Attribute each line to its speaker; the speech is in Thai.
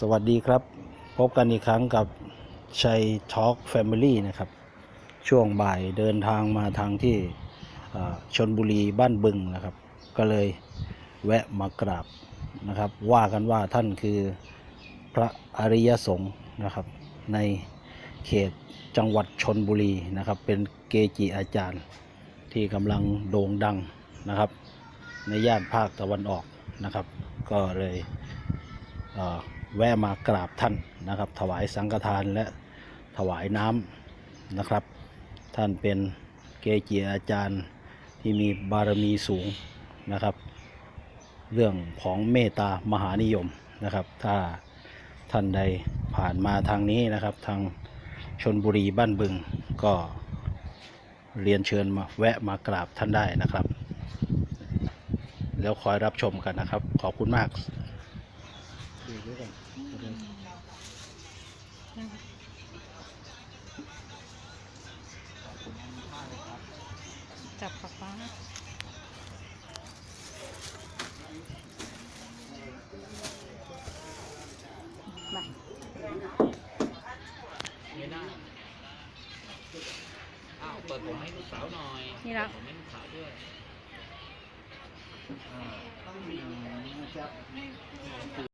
Speaker 1: สวัสดีครับ พบกันอีกครั้งกับชัยทอล์กแฟมิลี่นะครับ ช่วงบ่ายเดินทางมาทางที่ชนบุรีบ้านบึงนะครับ ก็เลยแวะมากราบนะครับ ว่ากันว่าท่านคือพระอริยสงฆ์นะครับ ในเขตจังหวัดชนบุรีนะครับ เป็นเกจิอาจารย์ที่กำลังโด่งดังนะครับ ในย่านภาคตะวันออกนะครับ ก็เลยเอ่อ แวะมากราบท่านนะครับ ถวายสังฆทานและถวายน้ำนะครับ ท่านเป็นเกจิอาจารย์ที่มีบารมีสูงนะครับ เรื่องของเมตตามหานิยมนะครับ ถ้าท่านใดผ่านมาทางนี้นะครับ ทางชนบุรีบ้านบึงก็เรียนเชิญมาแวะมากราบท่านได้นะครับ แล้วคอยรับชมกันนะครับ ขอบคุณมาก
Speaker 2: จับป๊าป๊าไป
Speaker 3: ไม่ได้อ้าวเปิดผมให้ลูกสาวหน่อย
Speaker 2: นี่แล้ว
Speaker 3: ผมให้ลูกสาวด้วย